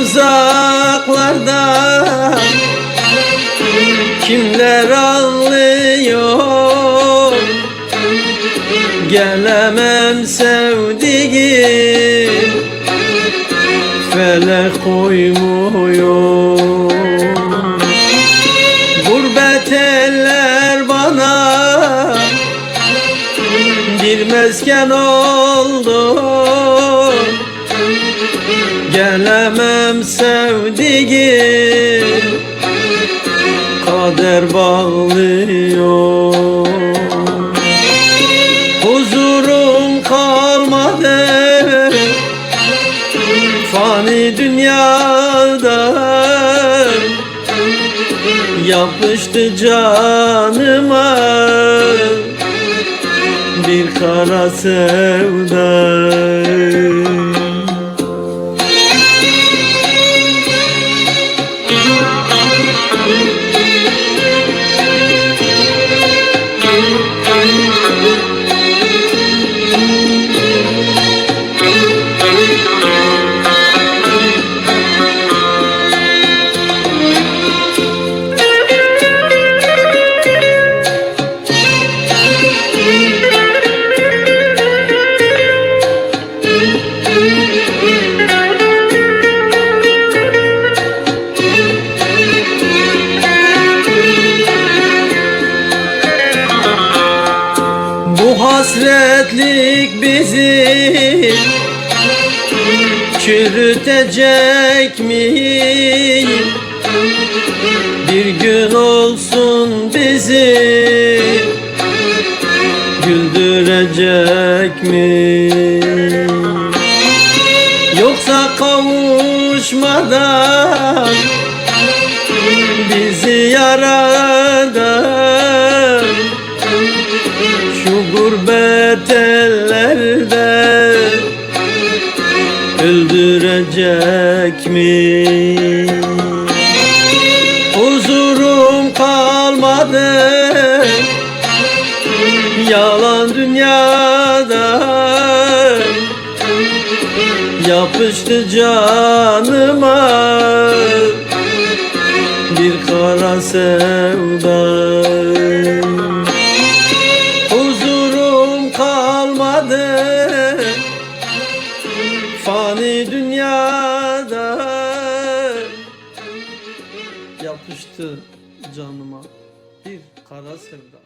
uzaklarda Kimler ağlıyor Gelemem sevdiğim Felek koymuyor. Gurbet eller bana Bir mesken oldu. Gelemem sevdiğim Kader bağlıyor. Huzurum kalmadı Fani dünyada Yapıştı canıma Bir kara sevda Bu hasretlik bizi çürütecek mi? Bir gün olsun bizi güldürecek mi? Yoksa kavuşmadan bizi yaradan şu gurbet ellerde öldürecek mi? Huzurum kalmadı. Yalan dünyada yapıştı canıma. Bir kara sevda Fani dünyada Yapıştı canıma Bir kara sevda